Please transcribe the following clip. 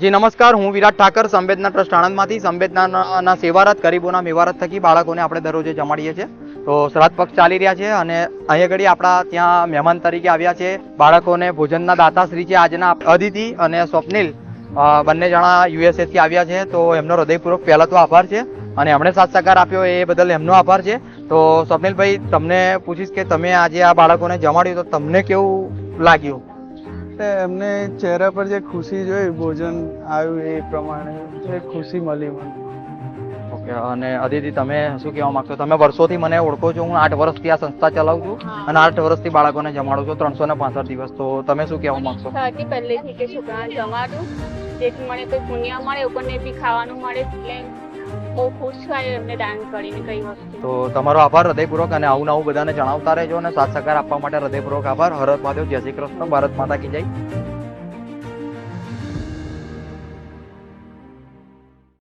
જી, નમસ્કાર. હું વિરાટ ઠાકર, સંવેદના ટ્રસ્ટ આણંદમાંથી. સંવેદનાના સેવારત, ગરીબોના મેવારત થકી બાળકોને આપણે દરરોજે જમાડીએ છીએ. તો શ્રાદ્ધ પક્ષ ચાલી રહ્યા છે અને અહીંયા ઘડી આપણા ત્યાં મહેમાન તરીકે આવ્યા છે બાળકોને ભોજનના દાતાશ્રી છે આજના અદિતિ અને સ્વપ્નિલ. બંને જણા યુએસએથી આવ્યા છે, તો એમનો હૃદયપૂર્વક પહેલા તો આભાર છે અને એમણે સાથ સહકાર આપ્યો એ બદલ એમનો આભાર છે. તો સ્વપ્નિલભાઈ, તમને પૂછીશ કે તમે આજે આ બાળકોને જમાડ્યું તો તમને કેવું લાગ્યું? તે એમને ચહેરા પર જે ખુશી જોઈ ભોજન આવ્યું એ પ્રમાણે જે ખુશી મળી મને. ઓકે અને અદિતિ તમે શું કહેવા માંગશો? તમે વર્ષોથી મને ઓળખો છો હું આઠ વર્ષથી આ સંસ્થા ચલાવું છું અને આઠ વર્ષથી બાળકોને જમાડું છું ત્રણસો ને પાંસઠ દિવસ. તો તમે શું કહેવા માંગશો? પહેલેથી કે છોકરા જમાડું. જેથી મને કોઈ પુણ્ય મળે લોકોને બી ખાવાનું મળે, એટલે બહુ ખુશ થાય એમને દાન કરીને કઈ વસ્તુ. તો તમારો આભાર હૃદયપૂર્વક અને આવું નવું બધાને જણાવતા રહેજો અને સાથ સહકાર આપવા માટે હૃદયપૂર્વક આભાર. હરત મહાદેવ. જય શ્રી કૃષ્ણ. ભારત માતા કી જય.